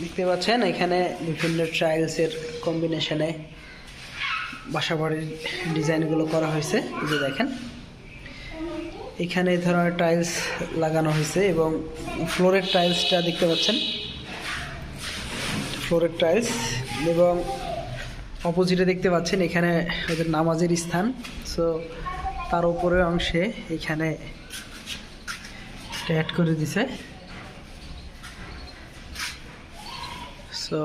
দেখতে পাচ্ছেন, এখানে বিভিন্ন ট্রাইলসের কম্বিনেশনে বাসা বাড়ির ডিজাইনগুলো করা হয়েছে যে দেখেন। এখানে এই ধরনের টাইলস লাগানো হয়েছে এবং ফ্লোরের টাইলসটা দেখতে পাচ্ছেন। ফ্লোরের টাইলস এবং অপোজিটে দেখতে পাচ্ছেন, এখানে ওদের নামাজের স্থান। সো তার উপরের অংশে এখানে অ্যাড করে দিছে। সো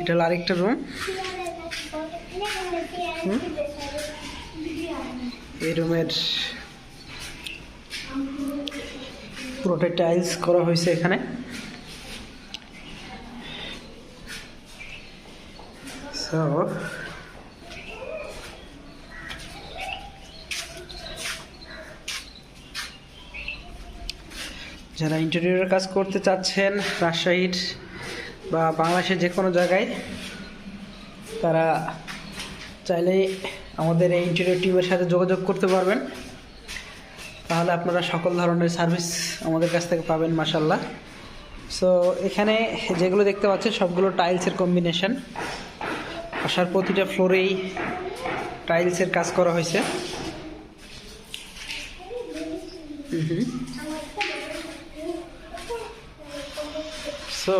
এটা হলো আরেকটা রুম এই রুমের পুরোটা টাইলস করা হয়েছে এখানে। সো যারা ইন্টেরিয়রের কাজ করতে চাচ্ছেন, রাজশাহীর বা বাংলাদেশের যে কোনো জায়গায় তারা চাইলেই আমাদের এই ইন্টেরিয়র টিমের সাথে যোগাযোগ করতে পারবেন। তাহলে আপনারা সকল ধরনের সার্ভিস আমাদের কাছ থেকে পাবেন মাসাল্লাহ সো এখানে যেগুলো দেখতে পাচ্ছেন, সবগুলো টাইলসের কম্বিনেশন আসার প্রতিটা ফ্লোরেই টাইলসের কাজ করা হয়েছে। সো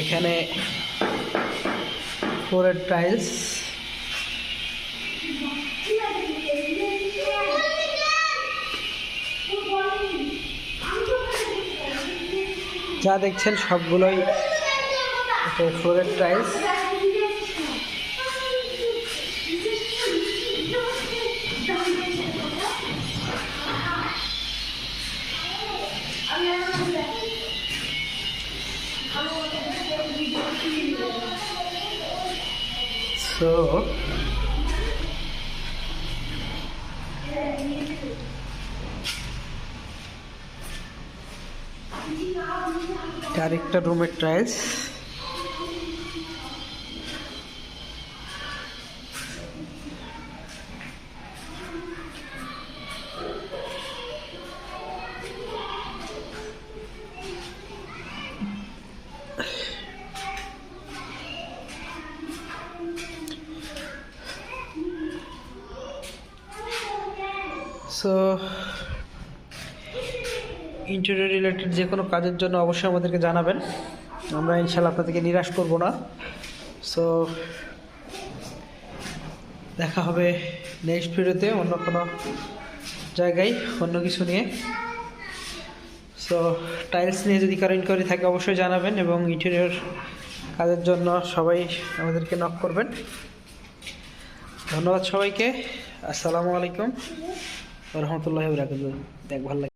এখানে ফ্লোরের টাইলস যা দেখছেন সবগুলোই ফ্লোরের টাইলস সো আরেকটা রুমের টাইলস সো ইন্টেরিয়র রিলেটেড যে কোনো কাজের জন্য অবশ্যই আমাদেরকে জানাবেন। আমরা ইনশাল্লাহ আপনাদেরকে নিরাশ করব না। সো দেখা হবে নেক্সট ভিডিওতে অন্য কোনো জায়গায় অন্য কিছু নিয়ে। সো টাইলস নিয়ে যদি কারও ইনকোয়ারি থাকে অবশ্যই জানাবেন এবং ইন্টেরিয়র কাজের জন্য সবাই আমাদেরকে নক করবেন। ধন্যবাদ সবাইকে। আসসালামু আলাইকুম। রহমতুল্লাহ বরাকাতুহ। দেখ ভালো লাগে।